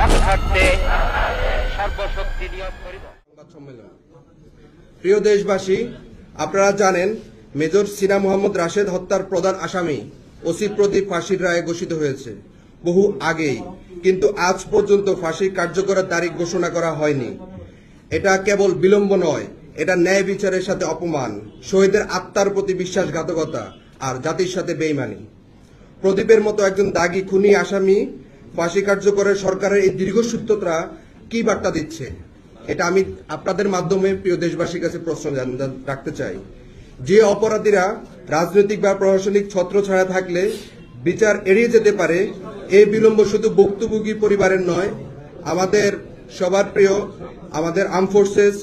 রক্ষার্থে সর্বশক্তি নিয়োগ করিব প্রিয় দেশবাসী আপনারা জানেন মেজর সিনা মোহাম্মদ রাশেদ হত্যার প্রধান আসামি ওসি প্রদীপ ফাঁসির রায়ে ঘোষিত হয়েছে। বহু আগেই কিন্তু আজ পর্যন্ত ফাঁসি কার্যকরের তারিখ ঘোষণা করা হয়নি। এটা কেবল বিলম্ব নয় এটা ন্যায় বিচারের সাথে অপমান শহীদের আত্মার প্রতি বিশ্বাসঘাতকতা আর জাতির সাথে বেইমানি। প্রদীপের মতো একজন দাগী খুনি আসামি ফাঁসি কার্যকরের সরকারের এই দীর্ঘসূত্রতা কি বার্তা দিচ্ছে? এটা আমি আপনাদের মাধ্যমে প্রিয় দেশবাসীর কাছে প্রশ্ন রাখতে চাই। যে অপরাধীরা রাজনৈতিক বা প্রশাসনিক ছত্র ছাড়া থাকলে বিচার এড়িয়ে যেতে পারে এই বিলম্ব শুধু ভুক্তভোগী পরিবারের নয়, আমাদের সবার প্রিয়, আমাদের আর্ম ফোর্সেস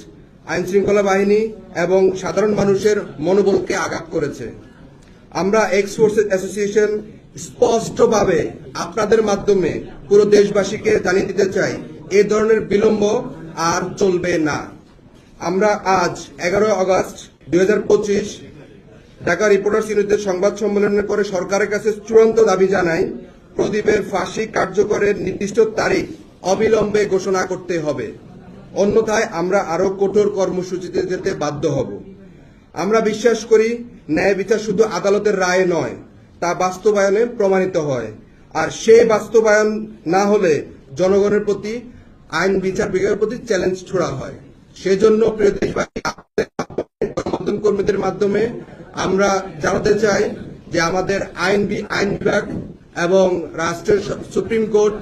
আইন শৃঙ্খলা বাহিনী এবং সাধারণ মানুষের মনোবলকে আঘাত করেছে। আমরা এক্স ফোর্সেস অ্যাসোসিয়েশন স্পষ্টভাবে আপনাদের মাধ্যমে পুরো দেশবাসীকে জানিয়ে দিতে চাই, এ ধরনের বিলম্ব আর চলবে না। আমরা আজ এগারোই আগস্ট দুই ঢাকা রিপোর্টার্স ইউনিটের সংবাদ সম্মেলনের পরে সরকারের কাছে চূড়ান্ত দাবি জানাই, প্রদীপের ফাঁসি কার্যকরের নির্দিষ্ট তারিখ অবিলম্বে ঘোষণা করতে হবে। অন্যথায় আমরা আরও কঠোর কর্মসূচিতে যেতে বাধ্য হব। আমরা বিশ্বাস করি, ন্যায় বিচার শুধু আদালতের রায় নয় তা বাস্তবায়নে প্রমাণিত হয়। আর সেই বাস্তবায়ন না হলে জনগণের প্রতি আইন, বিচার বিভাগের প্রতি চ্যালেঞ্জ ছোড়া হয়। সেজন্য প্রিয় দেশবাসী কর্মীদের মাধ্যমে আমরা জানাতে চাই যে আমাদের আইন আইন বিভাগ এবং রাষ্ট্রের সুপ্রিম কোর্ট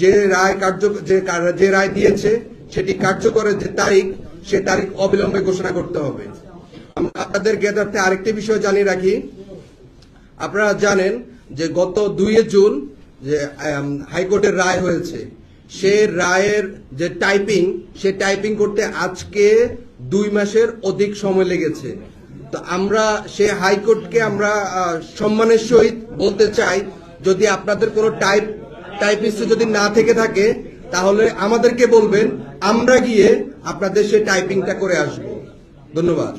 যে রায় কার্য, যে রায় দিয়েছে, সেটি কার্যকরের যে তারিখ, সে তারিখ অবিলম্বে ঘোষণা করতে হবে। আপনাদের জ্ঞাতার্থে আরেকটি বিষয় জানিয়ে রাখি। আপনারা জানেন যে গত দুই জুন যে হাইকোর্টের রায় হয়েছে, সে রায়ের যে টাইপিং, সে টাইপিং করতে আজকে দুই মাসের অধিক সময় লেগেছে। তো আমরা সে হাইকোর্টকে আমরা সম্মানের সহিত বলতে চাই, যদি আপনাদের কোনো টাইপ, টাইপিস্ট যদি না থেকে থাকে, তাহলে আমাদেরকে বলবেন, আমরা গিয়ে আপনাদের সেই টাইপিংটা করে আসব। ধন্যবাদ।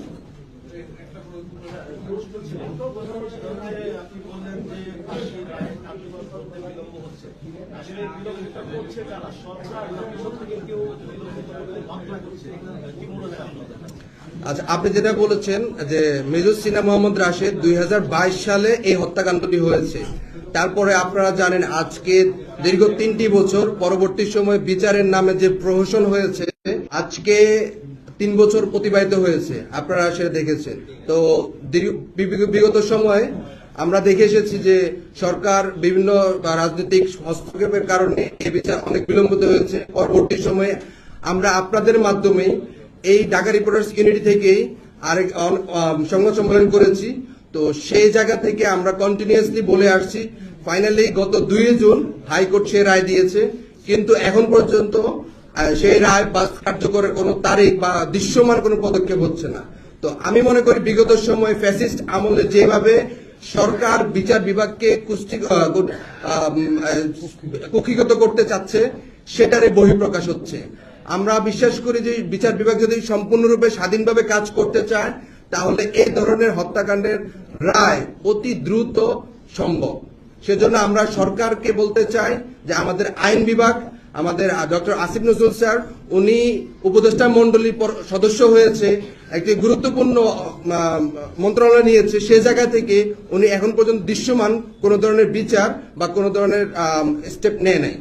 আচ্ছা আপনি যেটা বলেছেন যে মেজর সিনা মোহাম্মদ রাশেদ দুই সালে এই হত্যাকাণ্ডটি হয়েছে। তারপরে আপনারা জানেন আজকে দীর্ঘ তিনটি বছর পরবর্তী সময় বিচারের নামে যে প্রহসন হয়েছে, আজকে তিন বছর অতিবাহিত হয়েছে। আপনারা সেটা দেখেছেন। তো বিগত সময়ে আমরা দেখে এসেছি যে সরকার বিভিন্ন রাজনৈতিক হস্তক্ষেপের কারণে এই বিচার অনেক বিলম্বিত হয়েছে। পরবর্তী সময়ে আমরা আপনাদের মাধ্যমে এই ঢাকা রিপোর্টার্স ইউনিটি থেকেই আরেক সংবাদ সম্মেলন করেছি। তো সেই জায়গা থেকে আমরা কন্টিনিউয়াসলি বলে আসছি ফাইনালি গত দুই জুন হাইকোর্ট সে রায় দিয়েছে। কিন্তু এখন পর্যন্ত সেই রায় বা কার্যকরের কোনো তারিখ বা দৃশ্যমান কোনো পদক্ষেপ হচ্ছে না। তো আমি মনে করি বিগত সময় ফ্যাসিস্ট আমলে যেভাবে সরকার বিচার বিভাগকে কুক্ষিগত করতে চাচ্ছে, সেটারে বহিঃপ্রকাশ হচ্ছে। আমরা বিশ্বাস করি যে বিচার বিভাগ যদি সম্পূর্ণরূপে স্বাধীনভাবে কাজ করতে চায়, তাহলে এই ধরনের হত্যাকাণ্ডের রায় অতি দ্রুত সম্ভব। সেজন্য আমরা সরকারকে বলতে চাই যে আমাদের আইন বিভাগ আমাদের ডক্টর আসিফ নজরুল স্যার, উনি উপদেষ্টা মন্ডলীর সদস্য হয়েছে, একটি গুরুত্বপূর্ণ মন্ত্রণালয় নিয়েছে, সে জায়গা থেকে উনি এখন পর্যন্ত দৃশ্যমান কোনো ধরনের বিচার বা কোনো ধরনের স্টেপ নেয় নাই।